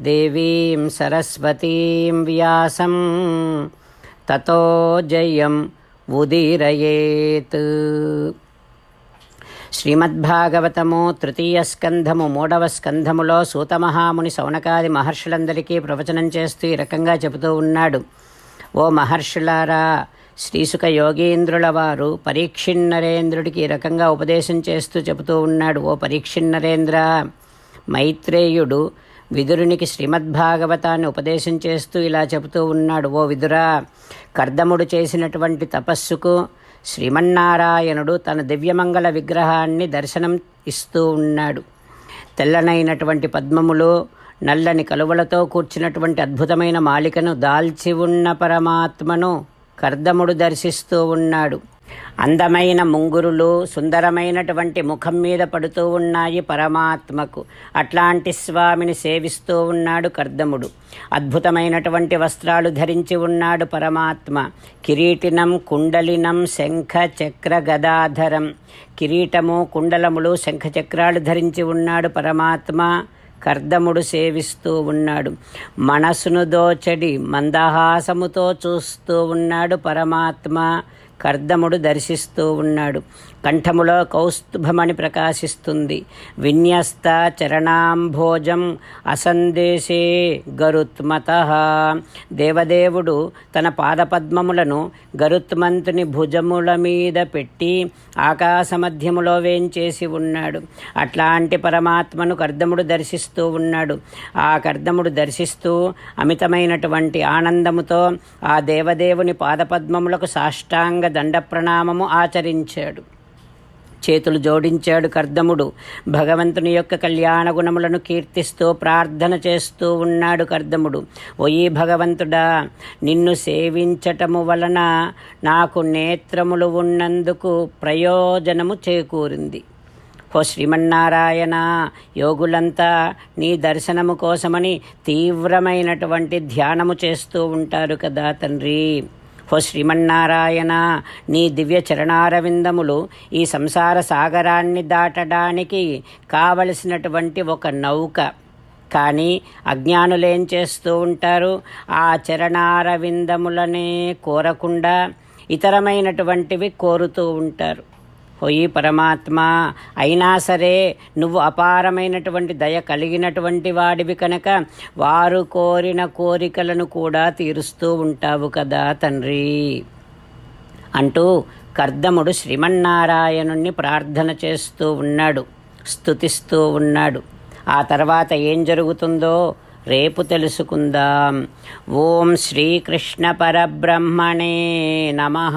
దేవీం సరస్వతీం వ్యాసం. తతో జయం ఉదీరయేత్. శ్రీమద్భాగవతము తృతీయ స్కంధము మూడవ స్కంధములో సూతమహాముని సౌనకాది మహర్షులందరికీ ప్రవచనం చేస్తూ ఈ రకంగా చెబుతూ ఉన్నాడు. ఓ మహర్షులారా శ్రీసుక యోగీంద్రుల వారు పరీక్షిన్నరేంద్రుడికి ఈ రకంగా ఉపదేశం చేస్తూ చెబుతూ ఉన్నాడు. ఓ పరీక్షిన్నరేంద్ర మైత్రేయుడు విదురునికి శ్రీమద్భాగవతాన్ని ఉపదేశం చేస్తూ ఇలా చెబుతూ ఉన్నాడు ఓ విదురా కర్దముడు చేసినటువంటి తపస్సుకు శ్రీమన్నారాయణుడు తన దివ్యమంగళ విగ్రహాన్ని దర్శనం ఇస్తూ ఉన్నాడు. తెల్లనైనటువంటి పద్మములు నల్లని కలువలతో కూర్చున్నటువంటి అద్భుతమైన మాలికను దాల్చి ఉన్న పరమాత్మను కర్దముడు దర్శిస్తూ ఉన్నాడు. అందమైన ముంగురులు సుందరమైనటువంటి ముఖం మీద పడుతూ ఉన్నాయి పరమాత్మకు. అట్లాంటి స్వామిని సేవిస్తూ ఉన్నాడు కర్దముడు. అద్భుతమైనటువంటి వస్త్రాలు ధరించి ఉన్నాడు పరమాత్మ. కిరీటినం కుండలినం శంఖ చక్ర గదాధరం. కిరీటము కుండలములు శంఖ చక్రాలు ధరించి ఉన్నాడు పరమాత్మ. కర్దముడు సేవిస్తూ ఉన్నాడు. మనసును దోచడి మందహాసముతో చూస్తూ ఉన్నాడు పరమాత్మ. కర్దముడు దర్శిస్తూ ఉన్నాడు. కంఠములో కౌస్తుభమని ప్రకాశిస్తుంది. విన్యస్త చరణాంభోజం అసందేశే గరుత్మత. దేవదేవుడు తన పాదపద్మములను గరుత్మంతుని భుజముల మీద పెట్టి ఆకాశ మధ్యములో వేంచేసి ఉన్నాడు. అట్లాంటి పరమాత్మను కర్దముడు దర్శిస్తూ ఉన్నాడు. ఆ కర్దముడు దర్శిస్తూ అమితమైనటువంటి ఆనందముతో ఆ దేవదేవుని పాదపద్మములకు సాష్టాంగ దండ ప్రణామము ఆచరించాడు. చేతులు జోడించాడు కర్దముడు. భగవంతుని యొక్క కళ్యాణ గుణములను కీర్తిస్తూ ప్రార్థన చేస్తూ ఉన్నాడు కర్దముడు. ఓయి భగవంతుడా నిన్ను సేవించటము వలన నాకు నేత్రములు ఉన్నందుకు ప్రయోజనము చేకూరింది. ఓ శ్రీమన్నారాయణ యోగులంతా నీ దర్శనము కోసమని తీవ్రమైనటువంటి ధ్యానము చేస్తూ ఉంటారు కదా తండ్రి. ఓ శ్రీమన్నారాయణ నీ దివ్య చరణారవిందములు ఈ సంసార సాగరాన్ని దాటడానికి కావలసినటువంటి ఒక నౌక. కానీ అజ్ఞానులేం చేస్తూ ఉంటారు? ఆ చరణారవిందములనే కోరకుండా ఇతరమైనటువంటివి కోరుతూ ఉంటారు. పోయి పరమాత్మ అయినా సరే నువ్వు అపారమైనటువంటి దయ కలిగినటువంటి వాడివి కనుక వారు కోరిన కోరికలను కూడా తీరుస్తూ ఉంటావు కదా తండ్రి. అంటూ కర్దముడు శ్రీమన్నారాయణుణ్ణి ప్రార్థన చేస్తూ ఉన్నాడు స్తుతిస్తూ ఉన్నాడు. ఆ తర్వాత ఏం జరుగుతుందో రేపు తెలుసుకుందాం. ఓం శ్రీకృష్ణ పరబ్రహ్మణే నమః.